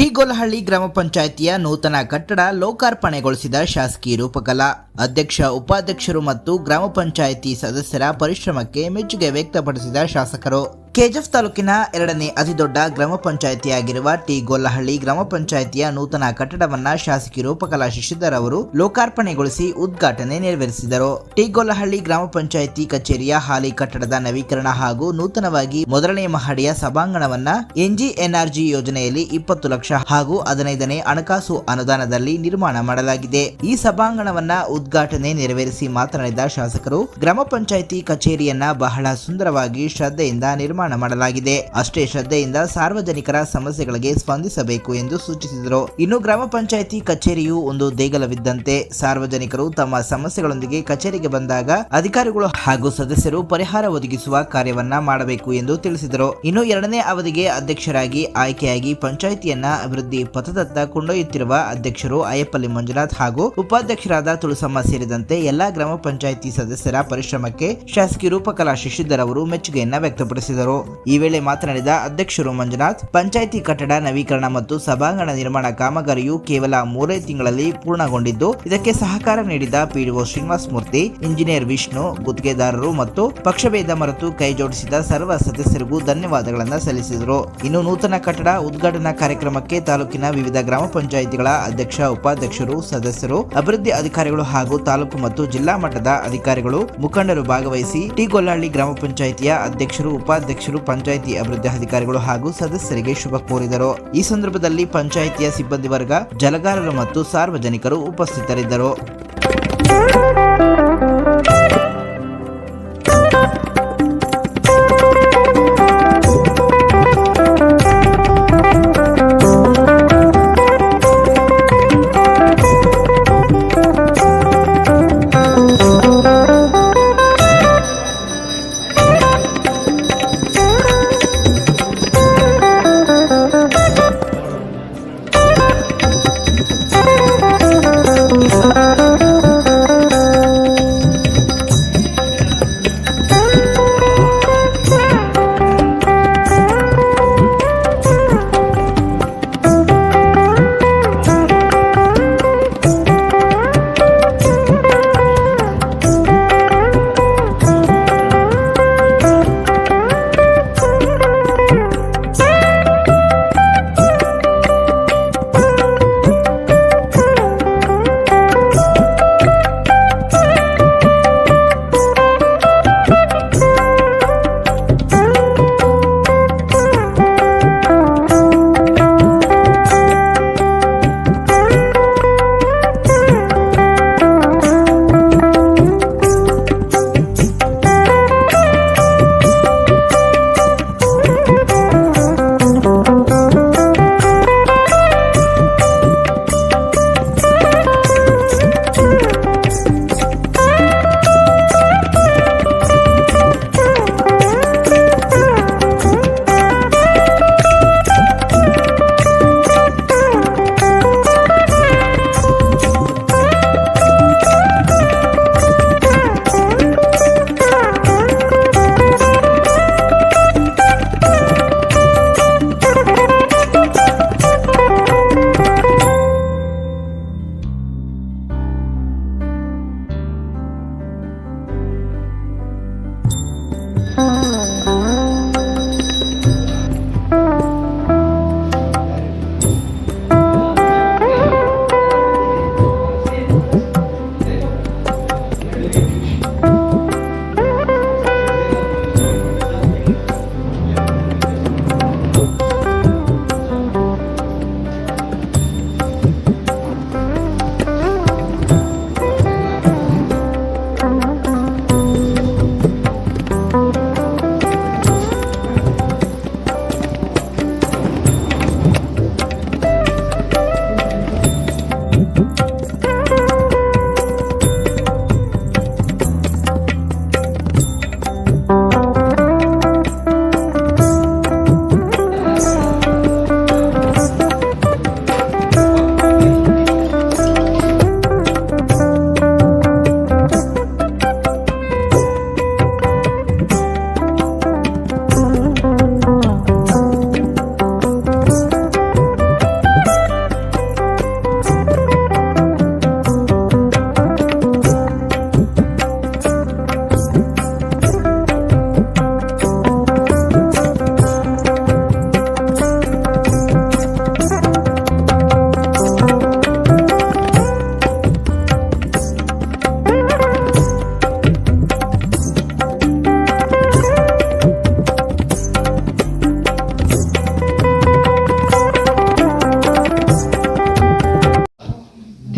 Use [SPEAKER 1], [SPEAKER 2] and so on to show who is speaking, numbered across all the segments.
[SPEAKER 1] ಟಿಗೋಲಹಳ್ಳಿ ಗ್ರಾಮ ಪಂಚಾಯಿತಿಯ ನೂತನ ಕಟ್ಟಡ ಲೋಕಾರ್ಪಣೆಗೊಳಿಸಿದ ಶಾಸಕಿ ರೂಪಕಲಾ. ಅಧ್ಯಕ್ಷ, ಉಪಾಧ್ಯಕ್ಷರು ಮತ್ತು ಗ್ರಾಮ ಪಂಚಾಯಿತಿ ಸದಸ್ಯರ ಪರಿಶ್ರಮಕ್ಕೆ ಮೆಚ್ಚುಗೆ ವ್ಯಕ್ತಪಡಿಸಿದ ಶಾಸಕರು. ಕೆಜಿಎಫ್ ತಾಲೂಕಿನ ಎರಡನೇ ಅತಿದೊಡ್ಡ ಗ್ರಾಮ ಪಂಚಾಯಿತಿಯಾಗಿರುವ ಟಿ ಗೊಲ್ಲಹಳ್ಳಿ ಗ್ರಾಮ ಪಂಚಾಯಿತಿಯ ನೂತನ ಕಟ್ಟಡವನ್ನ ಶಾಸಕಿ ರೂಪಕಲಾ ಶಶಿಧರ್ ಅವರು ಲೋಕಾರ್ಪಣೆಗೊಳಿಸಿ ಉದ್ಘಾಟನೆ ನೆರವೇರಿಸಿದರು. ಟಿ ಗೊಲ್ಲಹಳ್ಳಿ ಗ್ರಾಮ ಪಂಚಾಯಿತಿ ಕಚೇರಿಯ ಹಾಲಿ ಕಟ್ಟಡದ ನವೀಕರಣ ಹಾಗೂ ನೂತನವಾಗಿ ಮೊದಲನೇ ಮಹಡಿಯ ಸಭಾಂಗಣವನ್ನ ಎನ್ಜಿಎನ್ಆರ್ಜಿ ಯೋಜನೆಯಲ್ಲಿ ಇಪ್ಪತ್ತು ಲಕ್ಷ ಹಾಗೂ ಹದಿನೈದನೇ ಹಣಕಾಸು ಅನುದಾನದಲ್ಲಿ ನಿರ್ಮಾಣ ಮಾಡಲಾಗಿದೆ. ಈ ಸಭಾಂಗಣವನ್ನ ಉದ್ಘಾಟನೆ ನೆರವೇರಿಸಿ ಮಾತನಾಡಿದ ಶಾಸಕರು, ಗ್ರಾಮ ಪಂಚಾಯಿತಿ ಕಚೇರಿಯನ್ನ ಬಹಳ ಸುಂದರವಾಗಿ ಶ್ರದ್ಧೆಯಿಂದ ನಿರ್ಮಾಣ ಮಾಡಲಾಗಿದೆ. ಅಷ್ಟೇ ಶ್ರದ್ಧೆಯಿಂದ ಸಾರ್ವಜನಿಕರ ಸಮಸ್ಯೆಗಳಿಗೆ ಸ್ಪಂದಿಸಬೇಕು ಎಂದು ಸೂಚಿಸಿದರು. ಇನ್ನು ಗ್ರಾಮ ಪಂಚಾಯಿತಿ ಕಚೇರಿಯು ಒಂದು ದೇಗಲವಿದ್ದಂತೆ ಸಾರ್ವಜನಿಕರು ತಮ್ಮ ಸಮಸ್ಯೆಗಳೊಂದಿಗೆ ಕಚೇರಿಗೆ ಬಂದಾಗ ಅಧಿಕಾರಿಗಳು ಹಾಗೂ ಸದಸ್ಯರು ಪರಿಹಾರ ಒದಗಿಸುವ ಕಾರ್ಯವನ್ನ ಮಾಡಬೇಕು ಎಂದು ತಿಳಿಸಿದರು. ಇನ್ನು ಎರಡನೇ ಅವಧಿಗೆ ಅಧ್ಯಕ್ಷರಾಗಿ ಆಯ್ಕೆಯಾಗಿ ಪಂಚಾಯಿತಿಯನ್ನ ಅಭಿವೃದ್ಧಿ ಪಥದತ್ತ ಕೊಂಡೊಯ್ಯುತ್ತಿರುವ ಅಧ್ಯಕ್ಷರು ಅಯ್ಯಪ್ಪಲ್ಲಿ ಮಂಜುನಾಥ್ ಹಾಗೂ ಉಪಾಧ್ಯಕ್ಷರಾದ ತುಳಸಮ್ಮ ಸೇರಿದಂತೆ ಎಲ್ಲಾ ಗ್ರಾಮ ಪಂಚಾಯಿತಿ ಸದಸ್ಯರ ಪರಿಶ್ರಮಕ್ಕೆ ಶಾಸಕಿ ರೂಪಕಲಾ ಶಶಿಧರ್ ಅವರು ಮೆಚ್ಚುಗೆಯನ್ನ ವ್ಯಕ್ತಪಡಿಸಿದರು. ಈ ವೇಳೆ ಮಾತನಾಡಿದ ಅಧ್ಯಕ್ಷರು ಮಂಜುನಾಥ್, ಪಂಚಾಯಿತಿ ಕಟ್ಟಡ ನವೀಕರಣ ಮತ್ತು ಸಭಾಂಗಣ ನಿರ್ಮಾಣ ಕಾಮಗಾರಿಯು ಕೇವಲ ಮೂರೇ ತಿಂಗಳಲ್ಲಿ ಪೂರ್ಣಗೊಂಡಿದ್ದು, ಇದಕ್ಕೆ ಸಹಕಾರ ನೀಡಿದ ಪಿಡಿಒ ಶ್ರೀನಿವಾಸ ಮೂರ್ತಿ, ಇಂಜಿನಿಯರ್ ವಿಷ್ಣು, ಗುತ್ತಿಗೆದಾರರು ಮತ್ತು ಪಕ್ಷಭೇದ ಮರೆತು ಕೈ ಜೋಡಿಸಿದ ಸರ್ವ ಸದಸ್ಯರಿಗೂ ಧನ್ಯವಾದಗಳನ್ನು ಸಲ್ಲಿಸಿದರು. ಇನ್ನು ನೂತನ ಕಟ್ಟಡ ಉದ್ಘಾಟನಾ ಕಾರ್ಯಕ್ರಮಕ್ಕೆ ತಾಲೂಕಿನ ವಿವಿಧ ಗ್ರಾಮ ಪಂಚಾಯಿತಿಗಳ ಅಧ್ಯಕ್ಷ, ಉಪಾಧ್ಯಕ್ಷರು, ಸದಸ್ಯರು, ಅಭಿವೃದ್ಧಿ ಅಧಿಕಾರಿಗಳು ಹಾಗೂ ತಾಲೂಕು ಮತ್ತು ಜಿಲ್ಲಾ ಮಟ್ಟದ ಅಧಿಕಾರಿಗಳು ಮುಖಂಡರು ಭಾಗವಹಿಸಿ, ಟಿ ಗೊಲ್ಲಹಳ್ಳಿ ಗ್ರಾಮ ಪಂಚಾಯಿತಿಯ ಅಧ್ಯಕ್ಷರು ಉಪಾಧ್ಯಕ್ಷರು ಪಂಚಾಯಿತಿ ಅಭಿವೃದ್ಧಿ ಅಧಿಕಾರಿಗಳು ಹಾಗೂ ಸದಸ್ಯರಿಗೆ ಶುಭ ಕೋರಿದರು. ಈ ಸಂದರ್ಭದಲ್ಲಿ ಪಂಚಾಯಿತಿಯ ಸಿಬ್ಬಂದಿ ವರ್ಗ, ಜಲಗಾರರು ಮತ್ತು ಸಾರ್ವಜನಿಕರು ಉಪಸ್ಥಿತರಿದ್ದರು.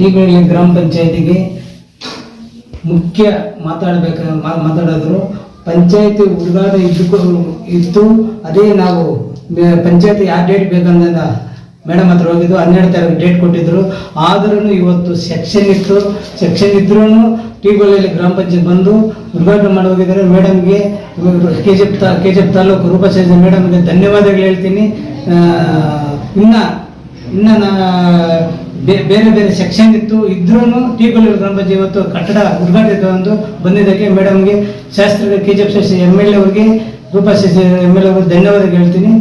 [SPEAKER 2] ಟೀಗಳಲ್ಲಿ ಗ್ರಾಮ ಪಂಚಾಯತಿಗೆ ಮುಖ್ಯ ಮಾತಾಡಬೇಕ ಮಾತಾಡಿದ್ರು. ಪಂಚಾಯತಿ ಹುಡುಗಾಟ ಇದ್ದು ಇತ್ತು ಅದೇ ನಾವು ಪಂಚಾಯತಿ ಯಾವ ಡೇಟ್ ಬೇಕಂದ ಮೇಡಮ್ ಹತ್ರ ಹೋಗಿದ್ದು, ಹನ್ನೆರಡು ತಾರೀಕು ಡೇಟ್ ಕೊಟ್ಟಿದ್ರು. ಆದ್ರೂ ಇವತ್ತು ಸೆಕ್ಷನ್ ಇತ್ತು. ಸೆಕ್ಷನ್ ಇದ್ರೂ ಟಿಗಳಲ್ಲಿ ಗ್ರಾಮ ಪಂಚಾಯತ್ ಬಂದು ಉದ್ಘಾಟನೆ ಮಾಡಿ ಹೋಗಿದ್ದಾರೆ. ಮೇಡಮ್ಗೆ ಕೆ ಜಿ ಎಫ್ ತಾ ಕೆ ಜಿ ಎಫ್ ತಾಲೂಕು ಸೇರಿದ ಮೇಡಮ್ಗೆ ಧನ್ಯವಾದಗಳು ಹೇಳ್ತೀನಿ. ಇನ್ನ ಇನ್ನ ಬೇರೆ ಬೇರೆ ಸೆಕ್ಷನ್ ಇತ್ತು. ಇದ್ರೂ ಟಿ ಕೊಲ್ಲೂರು ಗ್ರಾಮ ಪಂಚಾಯತ್ ಇವತ್ತು ಕಟ್ಟಡ ಉದ್ಘಾಟಿತ ಒಂದು ಬಂದಿದ್ದಕ್ಕೆ ಮೇಡಮ್ಗೆ ಶಾಸ್ತ್ರ K G F Shastri M L A ಅವರಿಗೆ ರೂಪಶಾಸ್ತ್ರಿ ಎಂ ಎಲ್ ಎ ಅವ್ರಿಗೆ ಧನ್ಯವಾದ ಹೇಳ್ತೀನಿ.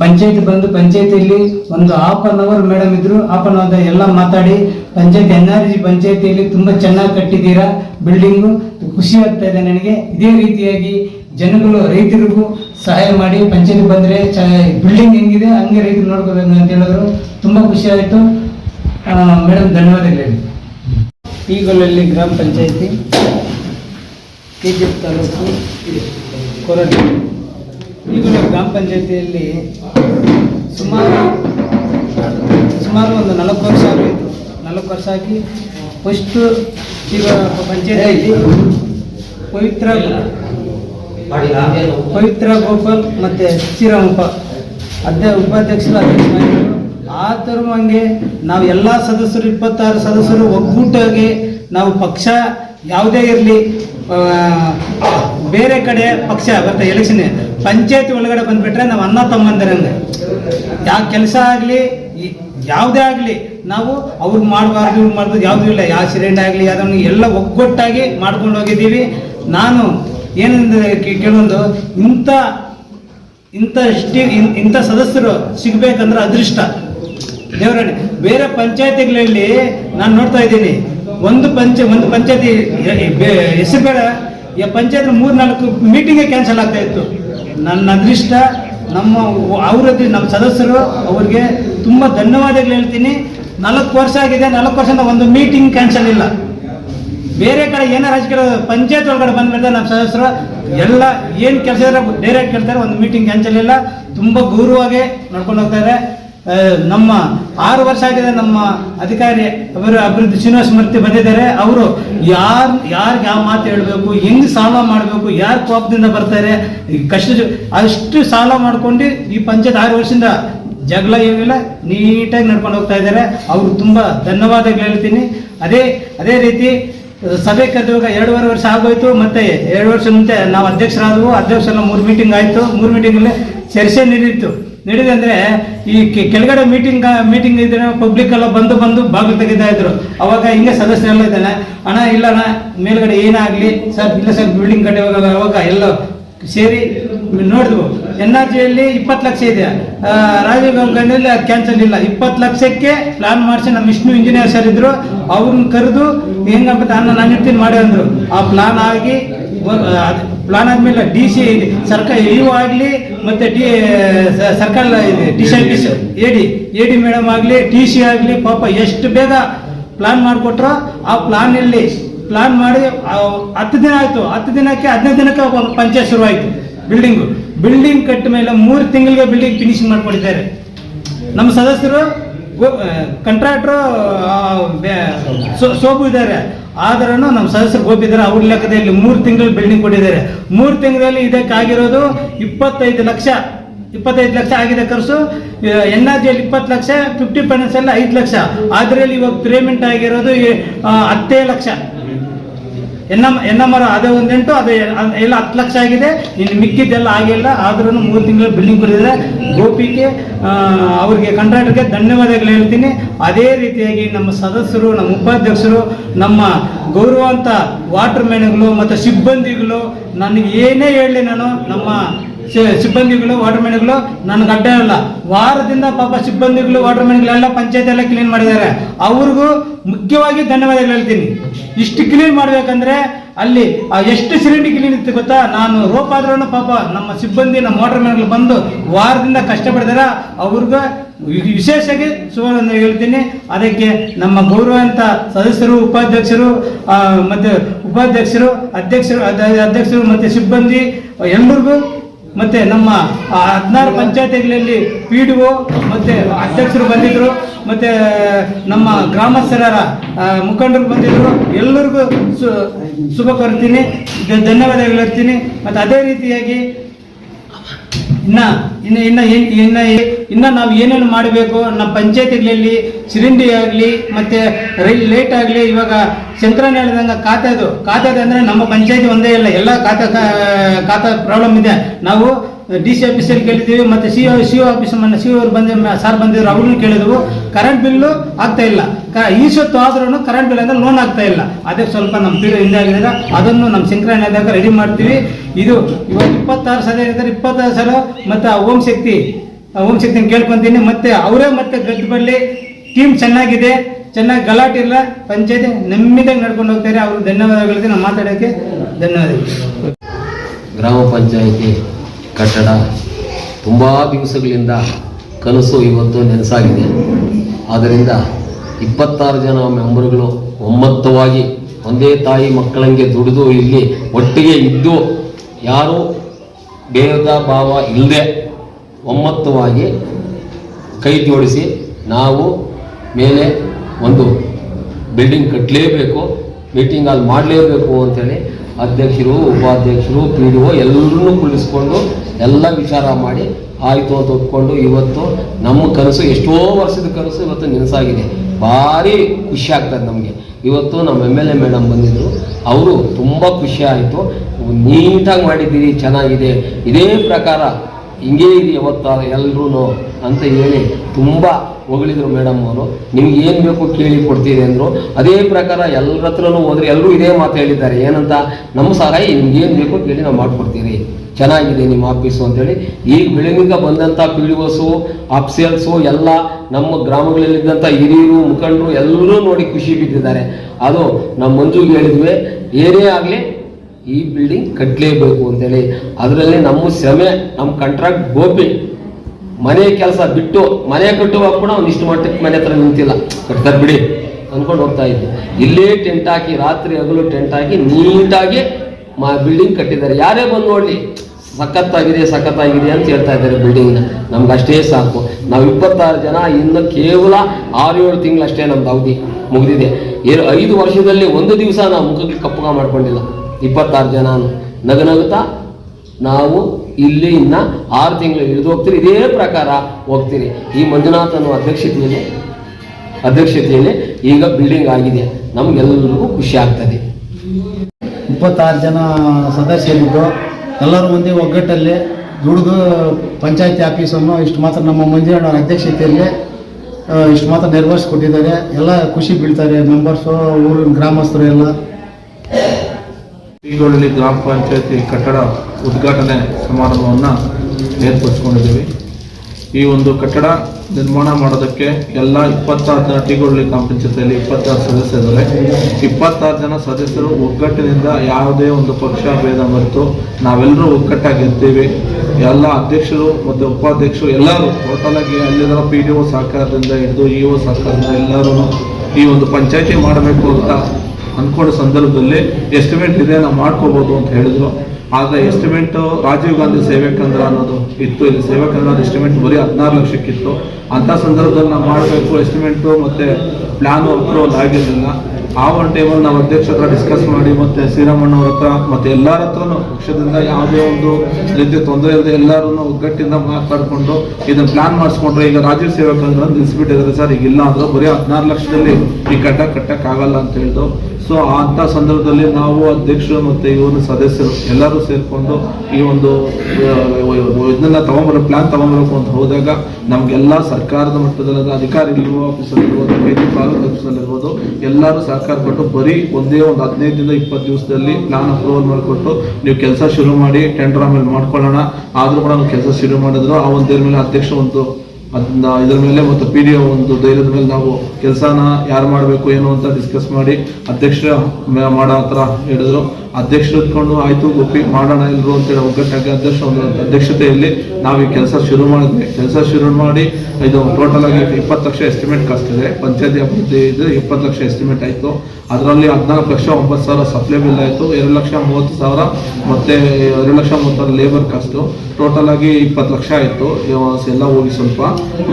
[SPEAKER 2] ಪಂಚಾಯತ್ ಬಂದು ಪಂಚಾಯತಿಯಲ್ಲಿ ಒಂದು ಹಾಫ್ ಅನ್ ಅವರ್ ಮೇಡಮ್ ಇದ್ರು. ಹಾಫ್ ಅನ್ ಅವರ್ ಎಲ್ಲ ಮಾತಾಡಿ. ಪಂಚಾಯತ್ ಎನ್ ಆರ್ ಜಿ ಪಂಚಾಯತಿಯಲ್ಲಿ ತುಂಬಾ ಚೆನ್ನಾಗಿ ಕಟ್ಟಿದ್ದೀರಾ. ಬಿಲ್ಡಿಂಗು ಖುಷಿ ಆಗ್ತಾ ಇದೆ ನನಗೆ. ಇದೇ ರೀತಿಯಾಗಿ ಜನಗಳು, ರೈತರಿಗೂ ಸಹಾಯ ಮಾಡಿ ಪಂಚಾಯತ್ ಬಂದ್ರೆ ಬಿಲ್ಡಿಂಗ್ ಹೆಂಗಿದೆ, ಹಂಗೆ ರೈತರು ನೋಡ್ಕೋಬೇಕು ಅಂತ ಹೇಳಿದ್ರು. ತುಂಬಾ ಖುಷಿ ಆಯಿತು. ಮೇಡಮ್, ಧನ್ಯವಾದಗಳು ಈಗಲಲ್ಲಿ ಗ್ರಾಮ panchayat K G F taluk, Koradi. ಈಗಲ ಗ್ರಾಮ ಪಂಚಾಯತಿಯಲ್ಲಿ ಸುಮಾರು ಸುಮಾರು ಒಂದು ನಾಲ್ಕು ವರ್ಷ ಆಗಿತ್ತು ನಾಲ್ಕು ವರ್ಷ ಆಗಿ ಫಸ್ಟು ಈಗ ಪಂಚಾಯತಿಯಲ್ಲಿ ಪವಿತ್ರ ಪವಿತ್ರ ಗೋಪಾಲ್ ಮತ್ತು ಶ್ರೀರಾಮಪ್ಪ. ಅಧ್ಯಕ್ಷ ಉಪಾಧ್ಯಕ್ಷರು ಅಧ್ಯಕ್ಷರಾಗಿದ್ದರು ಆ ತರುವಂಗೆ ನಾವು ಎಲ್ಲ ಸದಸ್ಯರು, ಇಪ್ಪತ್ತಾರು ಸದಸ್ಯರು ಒಗ್ಗೂಟಾಗಿ ನಾವು ಪಕ್ಷ ಯಾವುದೇ ಇರಲಿ ಬೇರೆ ಕಡೆ ಪಕ್ಷ ಬರ್ತಾ ಎಲೆಕ್ಷನ್ ಪಂಚಾಯತಿ ಒಳಗಡೆ ಬಂದ್ಬಿಟ್ರೆ ನಾವು ಅನ್ನ ತಮ್ಮಂದಿರಂಗೆ. ಯಾವ ಕೆಲಸ ಆಗಲಿ ಯಾವುದೇ ಆಗಲಿ, ನಾವು ಅವ್ರಿಗೆ ಮಾಡಬಾರ್ದು, ಇವ್ರು ಮಾಡ್ಬೋದು ಯಾವುದೂ ಇಲ್ಲ. ಸಿಲಿಂಡ್ ಆಗಲಿ ಅದನ್ನು ಎಲ್ಲ ಒಗ್ಗಟ್ಟಾಗಿ ಮಾಡ್ಕೊಂಡು ಹೋಗಿದ್ದೀವಿ. ನಾನು ಏನಂದ್ರೆ ಕೆಲವೊಂದು ಇಂಥ ಇಂಥ ಇಷ್ಟಿ ಇಂಥ ಸದಸ್ಯರು ಸಿಗ್ಬೇಕಂದ್ರೆ ಅದೃಷ್ಟ. ದೇವರಾಣಿ ಬೇರೆ ಪಂಚಾಯತಿಗಳಲ್ಲಿ ನಾನು ನೋಡ್ತಾ ಇದ್ದೀನಿ, ಒಂದು ಪಂಚ, ಒಂದು ಪಂಚಾಯತಿ ಹೆಸರು ಬೇಡ, ಈ ಪಂಚಾಯತ್ ಮೂರ್ ನಾಲ್ಕು ಮೀಟಿಂಗೇ ಕ್ಯಾನ್ಸಲ್ ಆಗ್ತಾ ಇತ್ತು. ನನ್ನ ಅದೃಷ್ಟ, ನಮ್ಮ ಅವರದ್ದು, ನಮ್ಮ ಸದಸ್ಯರು, ಅವ್ರಿಗೆ ತುಂಬ ಧನ್ಯವಾದಗಳು ಹೇಳ್ತೀನಿ. ನಾಲ್ಕು ವರ್ಷ ಆಗಿದೆ, ನಾಲ್ಕು ವರ್ಷದಿಂದ ಒಂದು ಮೀಟಿಂಗ್ ಕ್ಯಾನ್ಸಲ್ ಇಲ್ಲ. ಬೇರೆ ಕಡೆ ಏನಾರ ರಾಜಕೀಯ ಪಂಚಾಯತ್ ಒಳಗಡೆ ಬಂದ್ಬಿಡ್ತಾರೆ ನಮ್ಮ ಸದಸ್ಯರು ಎಲ್ಲ ಏನು ಕೆಲಸ ಇದ್ರೆ ಡೈರೆಕ್ಟ್ ಕೇಳ್ತಾರೆ, ಒಂದು ಮೀಟಿಂಗ್ ಕ್ಯಾನ್ಸಲ್ ತುಂಬ ಗೌರವವಾಗಿ ನಡ್ಕೊಂಡು ಹೋಗ್ತಾರೆ ನಮ್ಮ ಆರು ವರ್ಷ ಆಗಿದೆ ನಮ್ಮ ಅಧಿಕಾರಿ ಅವರು ಅಭಿವೃದ್ಧಿ ಶ್ರೀನಿವಾಸ ಮೂರ್ತಿ ಬಂದಿದ್ದಾರೆ. ಅವರು ಯಾರು, ಯಾರಿಗೆ ಯಾವ ಮಾತು ಹೇಳಬೇಕು, ಹೆಂಗ್ ಸಾಲ ಮಾಡಬೇಕು, ಯಾರು ಕೋಪದಿಂದ ಬರ್ತಾರೆ ಕಷ್ಟ ಅಷ್ಟು ಸಾಲ ಮಾಡ್ಕೊಂಡು ಈ ಪಂಚಾಯತ್ ಆರು ವರ್ಷದಿಂದ ಜಗಳ ಏನಿಲ್ಲ ನೀಟಾಗಿ ನಡ್ಕೊಂಡು ಹೋಗ್ತಾ ಇದ್ದಾರೆ. ಅವ್ರು ತುಂಬಾ ಧನ್ಯವಾದಗಳು ಹೇಳ್ತೀನಿ. ಅದೇ ಅದೇ ರೀತಿ ಸಭೆ ಕರೆದಾಗ ಎರಡೂವರೆ ವರ್ಷ ಆಗೋಯ್ತು, ಮತ್ತೆ ಎರಡು ವರ್ಷ ಮುಂಚೆ ನಾವು ಅಧ್ಯಕ್ಷರಾದವು, ಅಧ್ಯಕ್ಷರ ಮೂರು ಮೀಟಿಂಗ್ ಆಯ್ತು. ಮೂರು ಮೀಟಿಂಗಲ್ಲಿ ಚರ್ಚೆ ನಡೀತು ನಡೀದೆ ಅಂದ್ರೆ ಈ ಕೆಳಗಡೆ ಮೀಟಿಂಗ್ ಮೀಟಿಂಗ್ ಇದ್ರೆ ಪಬ್ಲಿಕ್ ಎಲ್ಲ ಬಂದು ಬಂದು ಬಾಗಿಲು ತೆಗಿತಾ ಇದ್ರು. ಅವಾಗ ಹಿಂಗೆ ಸದಸ್ಯರೆಲ್ಲ ಇದ್ದಾನೆ ಅಣ್ಣ, ಇಲ್ಲ ಅಣ್ಣ, ಮೇಲ್ಗಡೆ ಏನಾಗ್ಲಿ? ಸರ್, ಇಲ್ಲ ಸರ್ ಬಿಲ್ಡಿಂಗ್ ಕಟ್ಟುವಾಗ ಅವಾಗ ಎಲ್ಲ ಸೇರಿ ನೋಡಿದ್ವು. ಎನ್ ಆರ್ ಜಿಯಲ್ಲಿ ಇಪ್ಪತ್ತು ಲಕ್ಷ ಇದೆ. ರಾಜೀವ್ ಗಾಂಧಿಯಲ್ಲಿ ಅದು ಕ್ಯಾನ್ಸಲ್ ಇಲ್ಲ. ಇಪ್ಪತ್ತು ಲಕ್ಷಕ್ಕೆ ಪ್ಲಾನ್ ಮಾಡಿಸಿ ನಮ್ಮ ವಿಷ್ಣು ಇಂಜಿನಿಯರ್ ಸರ್ ಇದ್ರು. ಅವ್ರನ್ನ ಕರೆದು ಹೆಂಗಪ್ಪ ನಾನು ನಾನು ಇರ್ತೀನಿ ಮಾಡಿ ಅಂದರು. ಆ ಪ್ಲಾನ್ ಆಗಿ ಪ್ಲಾನ್ ಆದ್ಮೇಲೆ ಡಿ ಸಿ ಸರ್ಕಾರ ಇವು ಆಗಲಿ ಮತ್ತೆ ಡಿ ಸರ್ಕಾರ D C office A D A D madam ಆಗಲಿ ಟಿ ಸಿ ಆಗಲಿ ಪಾಪ ಎಷ್ಟು ಬೇಗ ಪ್ಲಾನ್ ಮಾಡಿಕೊಟ್ರೋ ಆ ಪ್ಲಾನ್ ಇಲ್ಲಿ ಪ್ಲಾನ್ ಮಾಡಿ ಹತ್ತು ದಿನ ಆಯ್ತು. ಹತ್ತು ದಿನಕ್ಕೆ ಹದಿನೈದು ದಿನಕ್ಕೆ ಒಂದು ಪಂಚಾಯತ್ ಶುರುವಾಯಿತು. ಬಿಲ್ಡಿಂಗು. ಬಿಲ್ಡಿಂಗ್ ಕಟ್ಟ ಮೇಲೆ ಮೂರು ತಿಂಗಳಿಗೆ ಬಿಲ್ಡಿಂಗ್ ಫಿನಿಶಿಂಗ್ ಮಾಡಿಕೊಟ್ಟಿದ್ದಾರೆ. ನಮ್ಮ ಸದಸ್ಯರು ಕಂಟ್ರಾಕ್ಟ್ರು ಸೋಪು ಇದ್ದಾರೆ. ಆದ್ರೂ ನಮ್ಮ ಸದಸ್ಯರು ಗೋಪಿದ್ದಾರೆ. ಅವ್ರ ಲೆಕ್ಕದಲ್ಲಿ ಮೂರು ತಿಂಗಳು ಬಿಲ್ಡಿಂಗ್ ಕೊಟ್ಟಿದ್ದಾರೆ. ಮೂರು ತಿಂಗಳಲ್ಲಿ ಇದಕ್ಕಾಗಿರೋದು ಇಪ್ಪತ್ತೈದು ಲಕ್ಷ ಇಪ್ಪತ್ತೈದು ಲಕ್ಷ ಆಗಿದೆ ಖರ್ಚು. ಎನ್ ಆರ್ ಜಿಯಲ್ಲಿ ಇಪ್ಪತ್ತು ಲಕ್ಷ ಫಿಫ್ಟಿ ಫೈನಾನ್ಸ್ ಎಲ್ಲ ಐದು ಲಕ್ಷ. ಅದರಲ್ಲಿ ಇವಾಗ ಪೇಮೆಂಟ್ ಆಗಿರೋದು ಈ, ಲಕ್ಷ ಎನ್ನ ಮರ, ಅದೇ ಒಂದೆಂಟು, ಅದೇ ಎಲ್ಲ ಹತ್ತು ಲಕ್ಷ ಆಗಿದೆ. ಇನ್ನು ಮಿಕ್ಕಿದ್ದೆಲ್ಲ ಆಗಿಲ್ಲ. ಆದ್ರೂ ಮೂರು ತಿಂಗಳು ಬಿಲ್ಡಿಂಗ್ ಕೊಟ್ಟಿದ್ದಾರೆ. ಗೋಪಿಗೆ ಅವರಿಗೆ ಕಾಂಟ್ರಾಕ್ಟರ್ಗೆ ಧನ್ಯವಾದಗಳು ಹೇಳ್ತೀನಿ. ಅದೇ ರೀತಿಯಾಗಿ ನಮ್ಮ ಸದಸ್ಯರು, ನಮ್ಮ ಉಪಾಧ್ಯಕ್ಷರು, ನಮ್ಮ ಗೌರವಾಂತ ವಾಟರ್ ಮ್ಯಾನ್ಗಳು ಮತ್ತು ಸಿಬ್ಬಂದಿಗಳು, ನನಗೆ ಏನೇ ಹೇಳಲಿ ನಾನು, ನಮ್ಮ ಸಿಬ್ಬಂದಿಗಳು ವಾಟರ್ ಮ್ಯಾನ್ಗಳು ನನಗೆ ಅಡ್ಡ ಇಲ್ಲ ವಾರದಿಂದ ಪಾಪ ಸಿಬ್ಬಂದಿಗಳು ವಾಟರ್ ಮ್ಯಾನ್ಗಳೆಲ್ಲ ಪಂಚಾಯತ್ ಎಲ್ಲ ಕ್ಲೀನ್ ಮಾಡಿದ್ದಾರೆ. ಅವ್ರಿಗೂ ಮುಖ್ಯವಾಗಿ ಧನ್ಯವಾದಗಳು ಹೇಳ್ತೀನಿ. ಇಷ್ಟು ಕ್ಲೀನ್ ಮಾಡಬೇಕಂದ್ರೆ ಅಲ್ಲಿ ಎಷ್ಟು ಸಿಲಿಂಡಿ ಕ್ಲೀನ್ ಇತ್ತು ಗೊತ್ತಾ? ನಾನು ರೋಪ್ ಆದ್ರೂ ಪಾಪ ನಮ್ಮ ಸಿಬ್ಬಂದಿ, ನಮ್ಮ ವಾಟರ್ ಮ್ಯಾನ್ಗಳು ಬಂದು ವಾರದಿಂದ ಕಷ್ಟಪಡಿದಾರ. ಅವ್ರಿಗೆ ವಿಶೇಷವಾಗಿ ಸುವರ್ಣ ಹೇಳ್ತೀನಿ. ಅದಕ್ಕೆ ನಮ್ಮ ಗೌರವಂತ ಸದಸ್ಯರು, ಉಪಾಧ್ಯಕ್ಷರು ಮತ್ತು ಉಪಾಧ್ಯಕ್ಷರು, ಅಧ್ಯಕ್ಷರು ಅಧ್ಯಕ್ಷರು ಮತ್ತೆ ಸಿಬ್ಬಂದಿ ಎಲ್ರಿಗೂ ಮತ್ತೆ ನಮ್ಮ ಹದಿನಾರು ಪಂಚಾಯತಿಗಳಲ್ಲಿ ಪಿ ಡಿ ಒ ಮತ್ತೆ ಅಧ್ಯಕ್ಷರು ಬಂದಿದ್ರು, ಮತ್ತೆ, ನಮ್ಮ ಗ್ರಾಮಸ್ಥರ ಮುಖಂಡರು ಬಂದಿದ್ರು. ಎಲ್ಲರಿಗೂ ಶುಭ ಕೋರ್ತೀನಿ. ಧನ್ಯವಾದಗಳು ಇರ್ತೀನಿ ಮತ್ತೆ ಅದೇ ರೀತಿಯಾಗಿ ಇನ್ನ ಇನ್ನ ಇನ್ನ ಏನ್- ಇನ್ನ ಇನ್ನ ನಾವು ಏನೇನು ಮಾಡಬೇಕು ನಮ್ಮ ಪಂಚಾಯತಿಗಳಲ್ಲಿ ಸಿಲಿಂಡಿ ಆಗಲಿ, ಮತ್ತೆ ರೈಲ್ ಲೇಟ್ ಆಗಲಿ, ಇವಾಗ ಶಂಕರನ್ ಹೇಳಿದಂಗ ಖಾತೆದು ಖಾತೆದು ಅಂದ್ರೆ ನಮ್ಮ ಪಂಚಾಯತಿ ಒಂದೇ ಇಲ್ಲ ಎಲ್ಲ ಖಾತೆ ಖಾತಾ ಪ್ರಾಬ್ಲಮ್ ಇದೆ. ನಾವು ಡಿ ಸಿ ಆಫೀಸಲ್ಲಿ ಕೇಳಿದ್ದೀವಿ, ಮತ್ತೆ ಸಿ ಸಿ ಒ ಆಫೀಸ್ ಮೊನ್ನೆ ಸಿ ಅವ್ರು ಬಂದ ಸಾರ್ ಬಂದಿದ್ರು, ಅವ್ರನ್ನೂ ಕೇಳಿದ್ವು. ಕರೆಂಟ್ ಬಿಲ್ಲು ಆಗ್ತಾ ಇಲ್ಲ. ಕ ಈ ಸೊತ್ತು ಆದ್ರೂ ಕರೆಂಟ್ ಬಿಲ್ ಅಂದ್ರೆ ಲೋನ್ ಆಗ್ತಾ ಇಲ್ಲ. ಅದೇ ಸ್ವಲ್ಪ ನಮ್ಮ ಪೀಡೆ ಹಿಂದೆ ಆಗಿದೆ ಅದನ್ನು ನಮ್ಮ ಆದಾಗ ರೆಡಿ ಮಾಡ್ತೀವಿ. ಇದು ಇವಾಗ ಇಪ್ಪತ್ತಾರು ಸಲ ಇದ್ದಾರೆ ಇಪ್ಪತ್ತಾರು ಸಲ ಮತ್ತೆ ಓಂ ಶಕ್ತಿ ಓಂ ಶಕ್ತಿನ ಕೇಳ್ಕೊಂತೀನಿ. ಮತ್ತೆ ಅವರೇ ಮತ್ತೆ ಗದ್ದು ಬರಲಿ. ಟೀಮ್ ಚೆನ್ನಾಗಿದೆ. ಚೆನ್ನಾಗಿ ಗಲಾಟೆ ಇಲ್ಲ. ಪಂಚಾಯತಿ ನೆಮ್ಮದಿಯಾಗಿ ನಡ್ಕೊಂಡು ಹೋಗ್ತಾರೆ. ಅವರು ಧನ್ಯವಾದಗಳಿಗೆ ನಾವು ಮಾತಾಡೋಕ್ಕೆ ಧನ್ಯವಾದಗಳು.
[SPEAKER 3] ಗ್ರಾಮ ಪಂಚಾಯಿತಿ ಕಟ್ಟಡ ತುಂಬ ದಿವಸಗಳಿಂದ ಕನಸು ಇವತ್ತು ನೆನಸಾಗಿದೆ. ಆದ್ದರಿಂದ ಇಪ್ಪತ್ತಾರು ಜನ ಮೆಂಬರ್ಗಳು ಒಮ್ಮತ್ತವಾಗಿ ಒಂದೇ ತಾಯಿ ಮಕ್ಕಳಂಗೆ ದುಡಿದು ಇಲ್ಲಿ ಒಟ್ಟಿಗೆ ಇದ್ದು ಯಾರೂ ಭೇದ ಭಾವ ಇಲ್ಲದೆ ಒಮ್ಮತ್ತವಾಗಿ ಕೈ ಜೋಡಿಸಿ ನಾವು ಮೇಲೆ ಒಂದು ಬಿಲ್ಡಿಂಗ್ ಕಟ್ಟಲೇಬೇಕು, ಮೀಟಿಂಗ್ ಅಲ್ಲಿ ಮಾಡಲೇಬೇಕು ಅಂತೇಳಿ ಅಧ್ಯಕ್ಷರು, ಉಪಾಧ್ಯಕ್ಷರು, ಪಿ ಡಿ ಒ ಎಲ್ಲರನ್ನೂ ಕುಳಿಸ್ಕೊಂಡು ಎಲ್ಲ ವಿಚಾರ ಮಾಡಿ ಆಯಿತು ಅಂತ ಒಪ್ಕೊಂಡು ಇವತ್ತು ನಮ್ಮ ಕನಸು ಎಷ್ಟೋ ವರ್ಷದ ಕನಸು ಇವತ್ತು ನೆನಸಾಗಿದೆ. ಭಾರಿ ಖುಷಿ ಆಗ್ತದೆ ನಮಗೆ. ಇವತ್ತು ನಮ್ಮ ಎಂ ಎಲ್ ಎ ಮೇಡಮ್ ಬಂದಿದ್ದರು ಅವರು ತುಂಬ ಖುಷಿ ಆಯಿತು. ನೀಟಾಗಿ ಮಾಡಿದ್ದೀರಿ, ಚೆನ್ನಾಗಿದೆ. ಇದೇ ಪ್ರಕಾರ ಹಿಂಗೇ ಇದೆ ಯಾವತ್ತ ಎಲ್ಲರೂ ಅಂತ ಹೇಳಿ ತುಂಬ ಹೊಗಳಿದ್ರು ಮೇಡಮ್ ಅವರು. ನಿಮ್ಗೆ ಏನು ಬೇಕು ಕೇಳಿ ಕೊಡ್ತೀರಿ ಅಂದರು. ಅದೇ ಪ್ರಕಾರ ಎಲ್ಲರ ಹತ್ರನೂ ಹೋದ್ರೆ ಎಲ್ಲರೂ ಇದೇ ಮಾತು ಹೇಳಿದ್ದಾರೆ. ಏನಂತ? ನಮ್ಮ ಸಹಾಯ ನಿಮ್ಗೆ ಏನು ಬೇಕು ಕೇಳಿ ನಾವು ಮಾಡಿಕೊಡ್ತೀರಿ. ಚೆನ್ನಾಗಿದೆ ನಿಮ್ಮ ಆಫೀಸು ಅಂತೇಳಿ. ಈಗ ಬೆಳಗಿಂದ ಬಂದಂಥ ಪಿ ಡಿ ಒಸು ಅಫ್ಸಿಯಲ್ಸು ಎಲ್ಲ ನಮ್ಮ ಗ್ರಾಮಗಳಲ್ಲಿದ್ದಂಥ ಹಿರಿಯರು, ಮುಖಂಡರು ಎಲ್ಲರೂ ನೋಡಿ ಖುಷಿ ಬಿದ್ದಿದ್ದಾರೆ. ಅದು ನಮ್ಮ ಮಂಜುಗೆ ಹೇಳಿದ್ವಿ, ಏನೇ ಆಗಲಿ ಈ ಬಿಲ್ಡಿಂಗ್ ಕಟ್ಟಲೇಬೇಕು ಅಂತೇಳಿ. ಅದರಲ್ಲಿ ನಮ್ಮ ಶ್ರಮೆ, ನಮ್ಮ ಕಾಂಟ್ರಾಕ್ಟ್ ಗೋಪಿ. ಮನೆ ಕೆಲಸ ಬಿಟ್ಟು ಮನೆ ಕಟ್ಟುವಾಗ ಕೂಡ ಅವ್ನು ಇಷ್ಟು ಮಟ್ಟಕ್ಕೆ ಮನೆ ಹತ್ರ ನಿಂತಿಲ್ಲ. ಕಟ್ತಾರೆ ಬಿಡಿ ಅಂದ್ಕೊಂಡು ಹೋಗ್ತಾ ಇದ್ದೆ ಇಲ್ಲೇ ಟೆಂಟ್ ಹಾಕಿ, ರಾತ್ರಿ ಹಗಲು ಟೆಂಟ್ ಹಾಕಿ, ನೀಟಾಗಿ ಮಾ ಬಿಲ್ಡಿಂಗ್ ಕಟ್ಟಿದ್ದಾರೆ. ಯಾರೇ ಬಂದು ನೋಡಲಿ ಸಖತ್ತಾಗಿದೆ ಸಖತ್ತಾಗಿದೆ ಅಂತ ಹೇಳ್ತಾ ಇದ್ದಾರೆ ಬಿಲ್ಡಿಂಗ್ನ ನಮ್ಗೆ ಅಷ್ಟೇ ಸಾಕು. ನಾವು ಇಪ್ಪತ್ತಾರು ಜನ ಇನ್ನು ಕೇವಲ ಆರು ಏಳು ತಿಂಗಳಷ್ಟೇ ನಮ್ದು ಅವಧಿ ಮುಗಿದಿದೆ. ಏನು ಐದು ವರ್ಷದಲ್ಲಿ ಒಂದು ದಿವಸ ನಾವು ಮುಖಕ್ಕೆ ಕಪ್ಪಗ ಮಾಡ್ಕೊಂಡಿಲ್ಲ. ಇಪ್ಪತ್ತಾರು ಜನ ನಗನಗುತ್ತಾ ನಾವು ಇಲ್ಲಿ ಇನ್ನ ಆರು ತಿಂಗಳು ಹಿಡಿದು ಹೋಗ್ತೀರಿ. ಇದೇ ಪ್ರಕಾರ ಹೋಗ್ತೀರಿ. ಈ ಮಂಜುನಾಥನ ಅಧ್ಯಕ್ಷತೆಯಲ್ಲಿ ಅಧ್ಯಕ್ಷತೆಯಲ್ಲಿ ಈಗ ಬಿಲ್ಡಿಂಗ್ ಆಗಿದೆ. ನಮ್ಗೆಲ್ಲರಿಗೂ ಖುಷಿ ಆಗ್ತದೆ.
[SPEAKER 4] ಇಪ್ಪತ್ತಾರು ಜನ ಸದಸ್ಯರಿದ್ದು ಎಲ್ಲರೂ ಮಂದಿ ಒಗ್ಗಟ್ಟಲ್ಲಿ ದುಡಿದು ಪಂಚಾಯತಿ ಆಫೀಸನ್ನು ಇಷ್ಟು ಮಾತ್ರ ನಮ್ಮ ಮಂಜುಣ್ಣವ್ರ ಅಧ್ಯಕ್ಷತೆಯಲ್ಲಿ ಇಷ್ಟು ಮಾತ್ರ ನೆರವೇರಿಸ್ಕೊಟ್ಟಿದ್ದಾರೆ. ಎಲ್ಲ ಖುಷಿ ಬೀಳ್ತಾರೆ ಮೆಂಬರ್ಸು ಊರಿನ ಗ್ರಾಮಸ್ಥರು ಎಲ್ಲ.
[SPEAKER 5] ಈಗೊಳ್ಳಿ ಗ್ರಾಮ ಪಂಚಾಯತಿ ಕಟ್ಟಡ ಉದ್ಘಾಟನೆ ಸಮಾರಂಭವನ್ನು ಏರ್ಪಡಿಸ್ಕೊಂಡಿದ್ದೀವಿ. ಈ ಒಂದು ಕಟ್ಟಡ ನಿರ್ಮಾಣ ಮಾಡೋದಕ್ಕೆ ಎಲ್ಲ ಇಪ್ಪತ್ತಾರು ಜನ ಟಿಗೊಳ್ಳಿ ಗ್ರಾಮ ಪಂಚಾಯತಿಯಲ್ಲಿ ಇಪ್ಪತ್ತಾರು ಸದಸ್ಯರಿದ್ದಾರೆ ಇಪ್ಪತ್ತಾರು ಜನ ಸದಸ್ಯರು ಒಗ್ಗಟ್ಟಿನಿಂದ ಯಾವುದೇ ಒಂದು ಪಕ್ಷ ಭೇದ ಮರೆತು ನಾವೆಲ್ಲರೂ ಒಗ್ಗಟ್ಟಾಗಿರ್ತೀವಿ ಎಲ್ಲ ಅಧ್ಯಕ್ಷರು ಮತ್ತು ಉಪಾಧ್ಯಕ್ಷರು ಎಲ್ಲರೂ ಟೋಟಲ್ ಆಗಿ ಅಲ್ಲಿರೋ ಪಿ ಡಿ ಒ ಸಹಕಾರದಿಂದ ಹಿಡಿದು ಇ ಒ ಸಹಕಾರದಿಂದ ಎಲ್ಲರೂ ಈ ಒಂದು ಪಂಚಾಯತಿ ಮಾಡಬೇಕು ಅಂತ ಅಂದ್ಕೊಂಡ ಸಂದರ್ಭದಲ್ಲಿ ಎಸ್ಟಿಮೇಟ್ ಇದೆ ನಾವು ಮಾಡ್ಕೋಬಹುದು ಅಂತ ಹೇಳಿದ್ರು. ಆದ್ರೆ ಎಸ್ಟಿಮೇಟ್ ರಾಜೀವ್ ಗಾಂಧಿ ಸೇವಾ ಕೇಂದ್ರ ಅನ್ನೋದು ಇತ್ತು. ಇಲ್ಲಿ ಸೇವಾ ಕೇಂದ್ರ ಎಸ್ಟಿಮೇಟ್ ಬರೀ ಹದಿನಾರು ಲಕ್ಷಕ್ಕಿತ್ತು. ಅಂತ ಸಂದರ್ಭದಲ್ಲಿ ನಾವು ಮಾಡಬೇಕು ಎಸ್ಟಿಮೇಟ್ ಮತ್ತೆ ಪ್ಲಾನ್ ಅಪ್ರೂವಲ್ ಆಗಿರಲಿಲ್ಲ. ಆ ಒಂದು ಟೈಮಲ್ಲಿ ನಾವು ಅಧ್ಯಕ್ಷ ಹತ್ರ ಡಿಸ್ಕಸ್ ಮಾಡಿ ಮತ್ತೆ ಶ್ರೀರಾಮಣ್ಣವ್ರ ಹತ್ರ ಮತ್ತೆ ಎಲ್ಲರ ಹತ್ರನೂ ಪಕ್ಷದಿಂದ ಯಾವುದೇ ಒಂದು ರೀತಿ ತೊಂದರೆ ಇಲ್ಲದೆ ಎಲ್ಲರೂ ಒಗ್ಗಟ್ಟಿಂದ ಮಾತಾಡಿಕೊಂಡು ಇದನ್ನ ಪ್ಲಾನ್ ಮಾಡಿಸ್ಕೊಂಡ್ರೆ ಈಗ ರಾಜೀವ್ ಸೇವಾ ಕೇಂದ್ರ ನಿಲ್ಲಿಸ್ಬಿಟ್ಟಿದ್ದಾರೆ ಸರ್. ಈಗ ಇಲ್ಲ ಅಂದ್ರೆ ಬರೀ ಹದಿನಾರು ಲಕ್ಷದಲ್ಲಿ ಈ ಕಟ್ಟ ಕಟ್ಟಕ್ಕಾಗಲ್ಲ ಅಂತ ಹೇಳಿದ್ರು ಸೊ ಅಂತ ಸಂದರ್ಭದಲ್ಲಿ ನಾವು ಅಧ್ಯಕ್ಷರು ಮತ್ತೆ ಇವನ ಸದಸ್ಯರು ಎಲ್ಲರೂ ಸೇರಿಕೊಂಡು ಈ ಒಂದು ಇದನ್ನ ತಗೊಂಬರೋ ಪ್ಲಾನ್ ತಗೊಂಬರಬೇಕು ಅಂತ ಹೋದಾಗ ನಮ್ಗೆಲ್ಲ ಸರ್ಕಾರದ ಮಟ್ಟದಲ್ಲಿ ಅಧಿಕಾರಿಗಳು ಆಫೀಸರ್ ಇರ್ಬೋದು ಬೇರೆ ತಾಲೂಕು ಆಫೀಸಲ್ಲಿ ಇರ್ಬೋದು ಎಲ್ಲರೂ ಸಹಕಾರ ಕೊಟ್ಟು ಬರೀ ಒಂದೇ ಒಂದು ಹದಿನೈದರಿಂದ ಇಪ್ಪತ್ತು ದಿವಸದಲ್ಲಿ ಪ್ಲಾನ್ ಅಪ್ರೂವಲ್ ಮಾಡಿಕೊಟ್ಟು ನೀವು ಕೆಲಸ ಶುರು ಮಾಡಿ ಟೆಂಡರ್ ಆಮೇಲೆ ಮಾಡ್ಕೊಳ್ಳೋಣ. ಆದ್ರೂ ಕೂಡ ನಾವು ಕೆಲಸ ಶುರು ಮಾಡಿದ್ರು, ಆ ಒಂದೇ ಮೇಲೆ ಅಧ್ಯಕ್ಷ ಒಂದು ಅದನ್ನ ಇದರ ಮೇಲೆ ಮತ್ತು ಪಿ ಡಿ ಒಂದು ಧೈರ್ಯದ ಮೇಲೆ ನಾವು ಕೆಲಸನ ಯಾರು ಮಾಡಬೇಕು, ಏನು ಅಂತ ಡಿಸ್ಕಸ್ ಮಾಡಿ ಅಧ್ಯಕ್ಷರ ಮಾಡೋ ಹತ್ರ ಹೇಳಿದ್ರು. ಅಧ್ಯಕ್ಷರು ಇಟ್ಕೊಂಡು, ಆಯ್ತು ಒಪ್ಪಿ ಮಾಡೋಣ ಇಲ್ರು ಅಂತೇಳಿ ಒಗ್ಗಟ್ಟಾಗಿ ಅಧ್ಯಕ್ಷ, ಒಂದು ಅಧ್ಯಕ್ಷತೆಯಲ್ಲಿ ನಾವು ಈ ಕೆಲಸ ಶುರು ಮಾಡಿದ್ವಿ. ಕೆಲಸ ಶುರು ಮಾಡಿ, ಇದು ಟೋಟಲ್ ಆಗಿ ಇಪ್ಪತ್ತು ಲಕ್ಷ ಎಸ್ಟಿಮೇಟ್ ಕಷ್ಟಿದೆ ಇದೆ. ಪಂಚಾಯತಿ ಅಭಿವೃದ್ಧಿ ಇದ್ರೆ ಇಪ್ಪತ್ತು ಲಕ್ಷ ಎಸ್ಟಿಮೇಟ್ ಆಯಿತು. ಅದರಲ್ಲಿ ಹದಿನಾಲ್ಕು ಲಕ್ಷ ಒಂಬತ್ತು ಸಾವಿರ ಸಪ್ಲೈ ಬಿಲ್ ಆಯಿತು. ಎರಡು ಲಕ್ಷ ಮೂವತ್ತು ಸಾವಿರ ಮತ್ತೆ ಎರಡು ಲಕ್ಷ ಮೂವತ್ತಾರು ಲೇಬರ್ ಕಾಸ್ಟು ಟೋಟಲ್ ಆಗಿ ಇಪ್ಪತ್ತು ಲಕ್ಷ ಆಯಿತು. ಎಲ್ಲ ಹೋಗಿ ಸ್ವಲ್ಪ.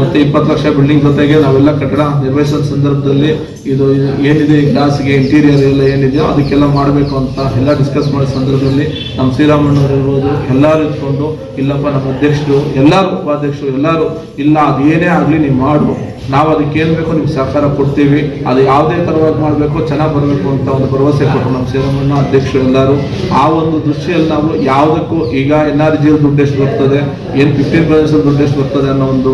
[SPEAKER 5] ಮತ್ತೆ ಇಪ್ಪತ್ತು ಲಕ್ಷ ಬಿಲ್ಡಿಂಗ್ ಜೊತೆಗೆ ನಾವೆಲ್ಲ ಕಟ್ಟಡ ನಿರ್ವಹಿಸೋ ಸಂದರ್ಭದಲ್ಲಿ ಇದು ಏನಿದೆ ಗ್ಲಾಸ್ಗೆ ಇಂಟೀರಿಯರ್ ಎಲ್ಲ ಏನಿದೆಯೋ ಅದಕ್ಕೆಲ್ಲ ಮಾಡಬೇಕು ಅಂತ ಎಲ್ಲ ಡಿಸ್ಕಸ್ ಮಾಡೋ ಸಂದರ್ಭದಲ್ಲಿ ನಮ್ಮ ಶ್ರೀರಾಮಣ್ಣವರು ಇರ್ಬೋದು, ಎಲ್ಲರೂ ಇಟ್ಕೊಂಡು ಇಲ್ಲಪ್ಪ, ನಮ್ಮ ಅಧ್ಯಕ್ಷರು, ಎಲ್ಲರೂ ಉಪಾಧ್ಯಕ್ಷರು, ಎಲ್ಲರೂ, ಇಲ್ಲ, ಅದು ಏನೇ ಆಗಲಿ ನೀವು ಮಾಡು. ನಾವು ಅದಕ್ಕೆ ಏನು ಬೇಕೋ ನಿಮ್ಗೆ ಸಹಕಾರ ಕೊಡ್ತೀವಿ. ಅದು ಯಾವುದೇ ಥರವಾಗಿ ಮಾಡಬೇಕು, ಚೆನ್ನಾಗಿ ಬರಬೇಕು ಅಂತ ಒಂದು ಭರವಸೆ ಕೊಟ್ಟರು ನಮ್ಮ ಶ್ರೀರಾಮಣ್ಣ, ಅಧ್ಯಕ್ಷರು ಎಲ್ಲರೂ. ಆ ಒಂದು ದೃಷ್ಟಿಯಲ್ಲಿ ನಾವು ಯಾವುದಕ್ಕೂ ಈಗ ಎನ್ ಆರ್ ಜಿಯಲ್ಲಿ ದುಡ್ಡು ಬರ್ತದೆ, ಏನು ಫಿಫ್ಟೀನ್ ಪರ್ಸೆಂಟ್ ದುಡ್ಡು ಎಷ್ಟು ಬರ್ತದೆ ಅನ್ನೋ ಒಂದು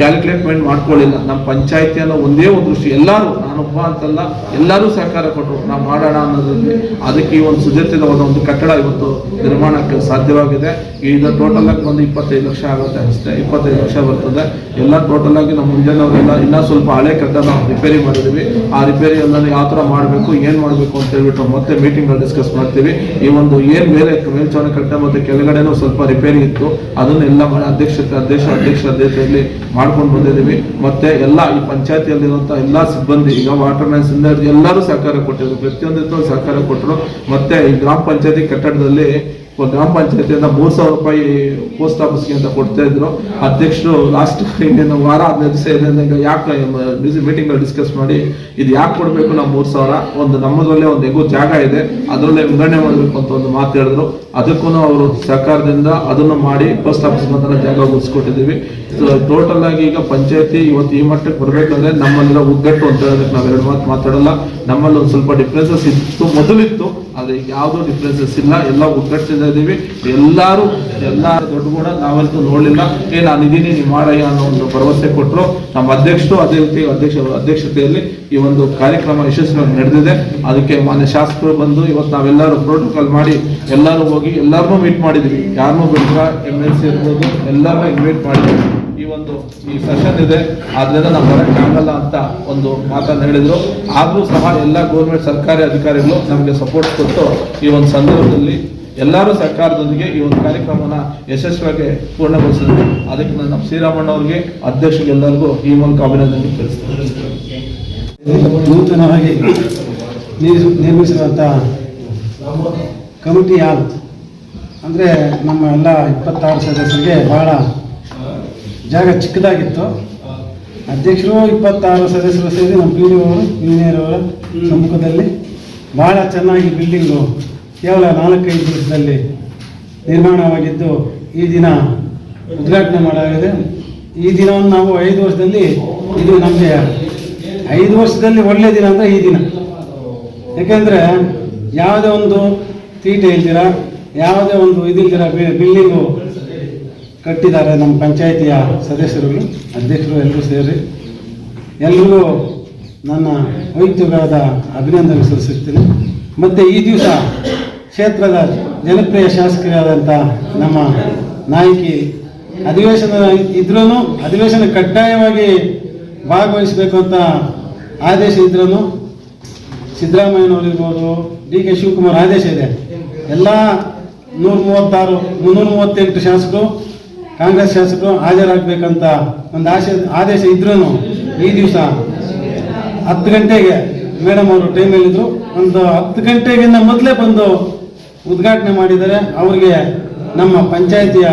[SPEAKER 5] ಕ್ಯಾಲ್ಕುಲೇಟ್ಮೆಂಟ್ ಮಾಡ್ಕೊಳ್ಳಿಲ್ಲ. ನಮ್ಮ ಪಂಚಾಯತಿ ಅನ್ನೋ ಒಂದೇ ಒಂದು ದೃಷ್ಟಿ. ಎಲ್ಲರೂ, ನಾನೊಬ್ಬ ಅಂತಲ್ಲ, ಎಲ್ಲರೂ ಸಹಕಾರ ಕೊಟ್ಟರು ನಾವು ಮಾಡೋಣ ಅನ್ನೋದ್ರಲ್ಲಿ ಅದಕ್ಕೆ ಈ ಒಂದು ಸುಜಾತಿತವಾದ ಒಂದು ಕಟ್ಟಡ ಇವತ್ತು ನಿರ್ಮಾಣಕ್ಕೆ ಸಾಧ್ಯವಾಗಿದೆ. ಈಗ ಟೋಟಲ್ ಆಗಿ ಒಂದು ಇಪ್ಪತ್ತೈದು ಲಕ್ಷ ಆಗುತ್ತೆ ಅಷ್ಟೇ. ಇಪ್ಪತ್ತೈದು ಲಕ್ಷ ಬರ್ತದೆ. ಎಲ್ಲ ಟೋಟಲ್ ಆಗಿ ನಮ್ಮ ಮುಂಜಾನೆಯವರೆಲ್ಲ ಇನ್ನೂ ಸ್ವಲ್ಪ ಹಳೆ ಕಟ್ಟಡ ರಿಪೇರಿ ಮಾಡಿದ್ವಿ ಆ ರಿಪೇರಿ ಎಲ್ಲ ಯಾವ ಥರ ಮಾಡಬೇಕು, ಏನು ಮಾಡಬೇಕು ಅಂತ ಹೇಳ್ಬಿಟ್ಟು ಮತ್ತೆ ಮೀಟಿಂಗ್ ಡಿಸ್ಕಸ್ ಮಾಡ್ತೀವಿ. ಈ ಒಂದು ಏನು ಮೇಲೆ ಮೇಲ್ಚಾವಣಿ ಕಟ್ಟಡ ಮತ್ತೆ ಕೆಳಗಡೆನೂ ಸ್ವಲ್ಪ ರಿಪೇರಿ ಇತ್ತು. ಅದನ್ನೆಲ್ಲ ಮಾಡಿ ಅಧ್ಯಕ್ಷತೆ ಅಧ್ಯಕ್ಷ ಅಧ್ಯಕ್ಷ ಅಧ್ಯಕ್ಷತೆಯಲ್ಲಿ ಮಾಡ್ಕೊಂಡು ಬಂದಿದ್ದೀವಿ. ಮತ್ತೆ ಎಲ್ಲ ಈ ಪಂಚಾಯತಿಯಲ್ಲಿರುವಂಥ ಎಲ್ಲ ಸಿಬ್ಬಂದಿ, ಈಗ ವಾಟರ್ ಮ್ಯಾನ್ ಎಲ್ಲರೂ ಸಹಕಾರ ಕೊಟ್ಟಿದ್ರು. ಪ್ರತಿಯೊಂದಿತ್ತು ಸಹಕಾರ ಕೊಟ್ಟರು ಮತ್ತೆ ಈ ಗ್ರಾಮ ಪಂಚಾಯತಿ ಕಟ್ಟಡದಲ್ಲಿ ಗ್ರಾಮ ಪಂಚಾಯತಿಯಿಂದ ಮೂರು ಸಾವಿರ ರೂಪಾಯಿ ಪೋಸ್ಟ್ ಆಫೀಸ್ಗೆ ಅಂತ ಕೊಡ್ತಾ ಇದ್ರು. ಅಧ್ಯಕ್ಷರು ಲಾಸ್ಟ್ ಇನ್ನೇನು ವಾರ ಹದಿನೈದು ದಿವಸ ಈಗ ಯಾಕೆ ಮೀಟಿಂಗ್ ಡಿಸ್ಕಸ್ ಮಾಡಿ, ಇದು ಯಾಕೆ ಕೊಡಬೇಕು ನಾವು ಮೂರು ಸಾವಿರ? ಒಂದು ನಮ್ಮದ್ರಲ್ಲೇ ಒಂದು ಹೆಗೋ ಜಾಗ ಇದೆ, ಅದರಲ್ಲೇ ವಿಂಗಡಣೆ ಮಾಡಬೇಕು ಅಂತ ಒಂದು ಮಾತು ಹೇಳಿದ್ರು. ಅದಕ್ಕೂ ಅವರು ಸರ್ಕಾರದಿಂದ ಅದನ್ನು ಮಾಡಿ ಪೋಸ್ಟ್ ಆಫೀಸ್ ಮಾತ್ರ ಜಾಗ ಉಳಿಸ್ಕೊಟ್ಟಿದ್ದೀವಿ. ಟೋಟಲ್ ಆಗಿ ಈಗ ಪಂಚಾಯತಿ ಇವತ್ತು ಈ ಮಟ್ಟಕ್ಕೆ ಬರಬೇಕಂದ್ರೆ ನಮ್ಮಲ್ಲಿರೋ ಒಗ್ಗಟ್ಟು ಅಂತ ಹೇಳೋದಕ್ಕೆ ನಾವು ಎರಡು ಮಾತು ಮಾತಾಡಲ್ಲ. ನಮ್ಮಲ್ಲಿ ಒಂದು ಸ್ವಲ್ಪ ಡಿಫ್ರೆನ್ಸಸ್ ಇತ್ತು, ಮೊದಲಿತ್ತು ಈಗ ಯಾವುದೂ ಡಿಫ್ರೆನ್ಸಸ್ ಇಲ್ಲ. ಎಲ್ಲ ಒಗ್ಗಟ್ಟಿಂದ ಇದ್ದೀವಿ. ಎಲ್ಲರೂ, ಎಲ್ಲ ದೊಡ್ಡ ಕೂಡ ನಾವಂತೂ ನೋಡಲಿಲ್ಲ. ಏ ನಾನು ಇದೀನಿ ನೀವು ಮಾಡಯ್ಯ ಅನ್ನೋ ಒಂದು ಭರವಸೆ ಕೊಟ್ಟರು ನಮ್ಮ ಅಧ್ಯಕ್ಷರು, ಅದೇ ರೀತಿ ಅಧ್ಯಕ್ಷ, ಅಧ್ಯಕ್ಷತೆಯಲ್ಲಿ ಈ ಒಂದು ಕಾರ್ಯಕ್ರಮ ಯಶಸ್ವಿಯಾಗಿ ನಡೆದಿದೆ. ಅದಕ್ಕೆ ಮಾನ್ಯ ಶಾಸಕರು ಬಂದು ಇವತ್ತು ನಾವೆಲ್ಲರೂ ಪ್ರೋಟೋಕಾಲ್ ಮಾಡಿ ಎಲ್ಲರೂ ಹೋಗಿ ಎಲ್ಲರನ್ನೂ ಮೀಟ್ ಮಾಡಿದ್ವಿ ಯಾರನ್ನೂ ಬಿಟ್ಟರೆ ಎಂ ಎಲ್ ಸಿ ಇರ್ಬೋದು, ಎಲ್ಲರನ್ನೂ ಇನ್ವೈಟ್ ಮಾಡಿದ್ವಿ ಈ ಒಂದು, ಈ ಸೆಷನ್ ಇದೆ. ಆದ್ರಿಂದ ನಾವು ಆಗಲ್ಲ ಅಂತ ಒಂದು ಮಾತನ್ನು ಹೇಳಿದ್ರು. ಆದರೂ ಸಹ ಎಲ್ಲ ಗೌರ್ಮೆಂಟ್ ಸರ್ಕಾರಿ ಅಧಿಕಾರಿಗಳು ನಮಗೆ ಸಪೋರ್ಟ್ ಕೊಟ್ಟು ಈ ಒಂದು ಸಂದರ್ಭದಲ್ಲಿ ಎಲ್ಲರೂ ಸರ್ಕಾರದೊಂದಿಗೆ ಈ ಒಂದು ಕಾರ್ಯಕ್ರಮನ ಯಶಸ್ವಿಯಾಗಿ ಪೂರ್ಣಗೊಳಿಸಿದ್ರು ಅದಕ್ಕೆ ನಾನು ನಮ್ಮ ಶ್ರೀರಾಮಣ್ಣ ಅವರಿಗೆ ಅಧ್ಯಕ್ಷರಿಗೆಲ್ಲರಿಗೂ ಈ ಮೂಲಕ ಅಭಿನಂದನೆ ತಿಳಿಸ್ತೇನೆ.
[SPEAKER 6] ನೂತನವಾಗಿ ನಿರ್ಮಿಸಿದಂಥ ಕಮಿಟಿ ಹಾಲ್ ಅಂದರೆ ನಮ್ಮ ಎಲ್ಲ ಇಪ್ಪತ್ತಾರು ಸದಸ್ಯರಿಗೆ ಭಾಳ ಜಾಗ ಚಿಕ್ಕದಾಗಿತ್ತು. ಅಧ್ಯಕ್ಷರು ಇಪ್ಪತ್ತಾರು ಸದಸ್ಯರು ಸೇರಿ ನಮ್ಮ ಪಿ ಡಿ ಅವರು, ಇಂಜಿನಿಯರ್ ಅವರ ಸಮ್ಮುಖದಲ್ಲಿ ಭಾಳ ಚೆನ್ನಾಗಿ ಬಿಲ್ಡಿಂಗು ಕೇವಲ ನಾಲ್ಕೈದು ದಿವಸದಲ್ಲಿ ನಿರ್ಮಾಣವಾಗಿದ್ದು ಈ ದಿನ ಉದ್ಘಾಟನೆ ಮಾಡಲಾಗಿದೆ. ಈ ದಿನವನ್ನು ನಾವು ಐದು ವರ್ಷದಲ್ಲಿ, ಇದು ನಮಗೆ ಐದು ವರ್ಷದಲ್ಲಿ ಒಳ್ಳೆಯ ದಿನ ಅಂದರೆ ಈ ದಿನ. ಯಾಕೆಂದರೆ ಯಾವುದೇ ಒಂದು ತೀಟೆ ಇಲ್ದಿರ, ಯಾವುದೇ ಒಂದು ಇದಿಲ್ದಿರ ಬಿಲ್ಡಿಂಗು ಕಟ್ಟಿದ್ದಾರೆ ನಮ್ಮ ಪಂಚಾಯಿತಿಯ ಸದಸ್ಯರುಗಳು, ಅಧ್ಯಕ್ಷರು ಎಲ್ಲರೂ ಸೇರಿ. ಎಲ್ರಿಗೂ ನನ್ನ ವೈಯಕ್ತಿಕವಾದ ಅಭಿನಂದನೆ ಸಲ್ಲಿಸುತ್ತೇನೆ. ಮತ್ತು ಈ ದಿವಸ ಕ್ಷೇತ್ರದ ಜನಪ್ರಿಯ ಶಾಸಕರಾದಂಥ ನಮ್ಮ ನಾಯಕಿ ಅಧಿವೇಶನ ಇದ್ರೂ ಅಧಿವೇಶನ ಕಡ್ಡಾಯವಾಗಿ ಭಾಗವಹಿಸಬೇಕು ಅಂತ ಆದೇಶ ಇದ್ರೂ ಸಿದ್ದರಾಮಯ್ಯನವರಿರ್ಬೋದು, ಡಿ ಕೆ ಶಿವಕುಮಾರ್ ಆದೇಶ ಇದೆ. ಎಲ್ಲ ನೂರ ಮೂವತ್ತಾರು ಮುನ್ನೂರ ಮೂವತ್ತೆಂಟು ಶಾಸಕರು, ಕಾಂಗ್ರೆಸ್ ಶಾಸಕರು ಹಾಜರಾಗಬೇಕಂತ ಒಂದು ಆಶೆ, ಆದೇಶ ಇದ್ರೂ ಈ ದಿವಸ ಹತ್ತು ಗಂಟೆಗೆ, ಮೇಡಮ್ ಅವರು ಟೈಮ್ ಹೇಳಿದ್ರು. ಒಂದು ಹತ್ತು ಗಂಟೆಗಿಂತ ಮೊದಲೇ ಬಂದು ಉದ್ಘಾಟನೆ ಮಾಡಿದರೆ ಅವರಿಗೆ ನಮ್ಮ ಪಂಚಾಯಿತಿಯ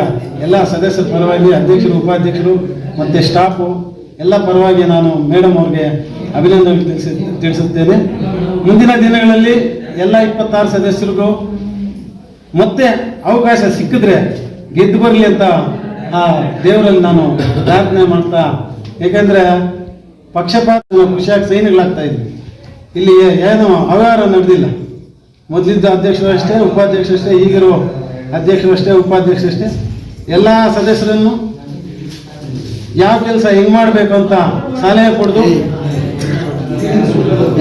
[SPEAKER 6] ಎಲ್ಲ ಸದಸ್ಯರ ಪರವಾಗಿ ಅಧ್ಯಕ್ಷರು, ಉಪಾಧ್ಯಕ್ಷರು ಮತ್ತು ಸ್ಟಾಫು ಎಲ್ಲ ಪರವಾಗಿ ನಾನು ಮೇಡಮ್ ಅವ್ರಿಗೆ ಅಭಿನಂದನೆ ತಿಳಿಸಿ, ತಿಳಿಸುತ್ತೇನೆ. ಮುಂದಿನ ದಿನಗಳಲ್ಲಿ ಎಲ್ಲ ಇಪ್ಪತ್ತಾರು ಸದಸ್ಯರಿಗೂ ಮತ್ತೆ ಅವಕಾಶ ಸಿಕ್ಕಿದ್ರೆ ಗೆದ್ದು ಬರಲಿ ಅಂತ ಆ ದೇವರಲ್ಲಿ ನಾನು ಪ್ರಾರ್ಥನೆ ಮಾಡ್ತಾ, ಏಕೆಂದರೆ ಪಕ್ಷಪಾತ ಖುಷಿಯಾಗಿ ಸೈನ್ಯಗಳಾಗ್ತಾ ಇದ್ವಿ. ಇಲ್ಲಿ ಏನು ಅವ್ಯವಹಾರ ನಡೆದಿಲ್ಲ. ಮೊದಲಿದ್ದ ಅಧ್ಯಕ್ಷರು ಅಷ್ಟೇ ಉಪಾಧ್ಯಕ್ಷರು ಅಷ್ಟೇ ಈಗಿರೋ ಅಧ್ಯಕ್ಷರು ಅಷ್ಟೇ ಉಪಾಧ್ಯಕ್ಷರು ಎಲ್ಲ ಸದಸ್ಯರನ್ನು ಯಾವ ಕೆಲಸ ಹೆಂಗ್ ಮಾಡಬೇಕು ಅಂತ ಸಲಹೆ ಕೊಡ್ದು,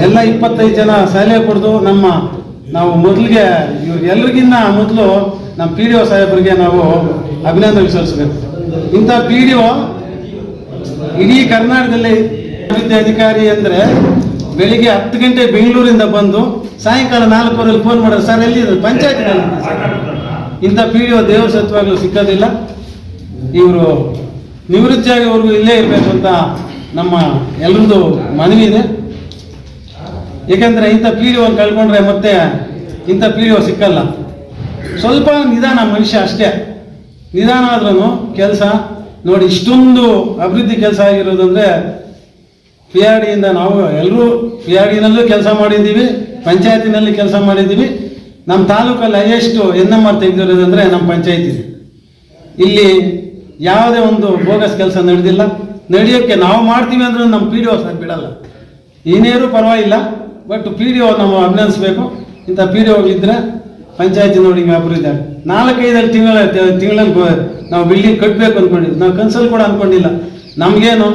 [SPEAKER 6] ಎಲ್ಲ ಇಪ್ಪತ್ತೈದು ಜನ ಸಲಹೆ ಕೊಡ್ದು ನಮ್ಮ ನಾವು ಮೊದಲಿಗೆ ಎಲ್ರಿಗಿನ್ನ ಮೊದಲು ನಮ್ಮ ಪಿ ಡಿ ಒ ಸಾಹೇಬರಿಗೆ ನಾವು ಅಭಿನಂದನೆ ಸಲ್ಲಿಸಬೇಕು. ಇಂಥ ಪಿ ಡಿ ಒ ಇಡೀ ಕರ್ನಾಟಕದಲ್ಲಿ ಅಭಿವೃದ್ಧಿ ಅಧಿಕಾರಿ ಅಂದರೆ ಬೆಳಿಗ್ಗೆ ಹತ್ತು ಗಂಟೆ ಬೆಂಗಳೂರಿಂದ ಬಂದು ಸಾಯಂಕಾಲ ನಾಲ್ಕೂವರೆಗೆ ಫೋನ್ ಮಾಡೋದು ಸರ್, ಎಲ್ಲಿ ಪಂಚಾಯತ್ ಇಂಥ ಪಿ ಡಿ ಒ ದೇವ್ರ ಸಿಕ್ಕೋದಿಲ್ಲ. ಇವರು ನಿವೃತ್ತಿಯಾಗಿವರೆಗೂ ಇಲ್ಲೇ ಇರಬೇಕು ಅಂತ ನಮ್ಮ ಎಲ್ಲರದು ಮನವಿ ಇದೆ. ಏಕೆಂದರೆ ಇಂಥ ಪಿ ಡಿ ಒ ಕಳ್ಕೊಂಡ್ರೆ ಮತ್ತೆ ಇಂಥ ಪಿ ಡಿ ಒ ಸಿಕ್ಕಲ್ಲ. ಸ್ವಲ್ಪ ನಿಧಾನ ಮನುಷ್ಯ ಅಷ್ಟೇ. ನಿಧಾನ ಆದ್ರೂ ಕೆಲಸ ನೋಡಿ, ಇಷ್ಟೊಂದು ಅಭಿವೃದ್ಧಿ ಕೆಲಸ ಆಗಿರೋದಂದ್ರೆ ಪಿ ಆರ್ ಡಿಯಿಂದ ನಾವು ಎಲ್ಲರೂ ಪಿ ಆರ್ ಡಿನಲ್ಲೂ ಕೆಲಸ ಮಾಡಿದ್ದೀವಿ, ಪಂಚಾಯತಿನಲ್ಲಿ ಕೆಲಸ ಮಾಡಿದ್ದೀವಿ. ನಮ್ಮ ತಾಲೂಕಲ್ಲಿ ಹೈಯೆಸ್ಟು ಎನ್ ಎಂ ಆರ್ ತೆಗೆದಿರೋದಂದರೆ ನಮ್ಮ ಪಂಚಾಯತಿ. ಇಲ್ಲಿ ಯಾವುದೇ ಒಂದು ಬೋಗಸ್ ಕೆಲಸ ನಡೆದಿಲ್ಲ. ನಡೆಯೋಕ್ಕೆ ನಾವು ಮಾಡ್ತೀವಿ ಅಂದ್ರೆ ನಮ್ಮ ಪಿ ಡಿ ಒ ಸರ್ ಬಿಡಲ್ಲ. ಏನೇರು ಪರವಾಗಿಲ್ಲ, ಬಟ್ ಪಿ ಡಿ ಒ ನಾವು ಅಭಿನಂದಿಸ್ಬೇಕು. ಇಂಥ ಪಿ ಡಿ ಇದ್ರೆ ಪಂಚಾಯತಿ ನೋಡಿ ಆಗುತ್ತೆ ನಾಲ್ಕೈದು ತಿಂಗಳ, ತಿಂಗಳಲ್ಲಿ ನಾವು ಬಿಲ್ಡಿಂಗ್ ಕಟ್ಟಬೇಕು ಅಂದ್ಕೊಂಡಿದ್ವಿ ನಾವು ಕನ್ಸಲ್ ಕೂಡ ಅಂದ್ಕೊಂಡಿಲ್ಲ ನಮಗೇನು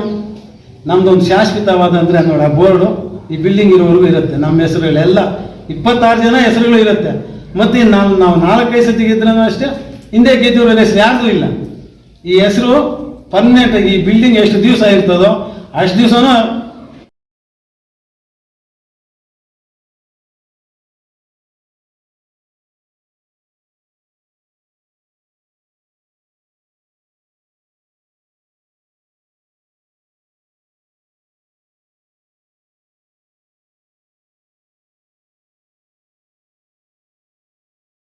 [SPEAKER 6] ನಮ್ದೊಂದು ಶಾಶ್ವತವಾದ ಅಂದರೆ ನೋಡಿ, ಆ ಬೋರ್ಡು ಈ ಬಿಲ್ಡಿಂಗ್ ಇರೋವರೆಗೂ ಇರುತ್ತೆ. ನಮ್ಮ ಹೆಸರುಗಳೆಲ್ಲ ಇಪ್ಪತ್ತಾರು ಜನ ಹೆಸರುಗಳು ಇರುತ್ತೆ. ಮತ್ತು ನಾವು ನಾವು ನಾಲ್ಕೈದು ಸತಿ ಗೆದ್ರೂ ಅಷ್ಟೇ, ಹಿಂದೆ ಗೆದ್ದಿರೋ ಹೆಸರು ಯಾರ್ದು ಇಲ್ಲ. ಈ ಹೆಸರು ಪರ್ಮನೆಂಟ್ ಈ ಬಿಲ್ಡಿಂಗ್ ಎಷ್ಟು ದಿವಸ ಇರ್ತದೋ, ಅಷ್ಟು ದಿವಸನೂ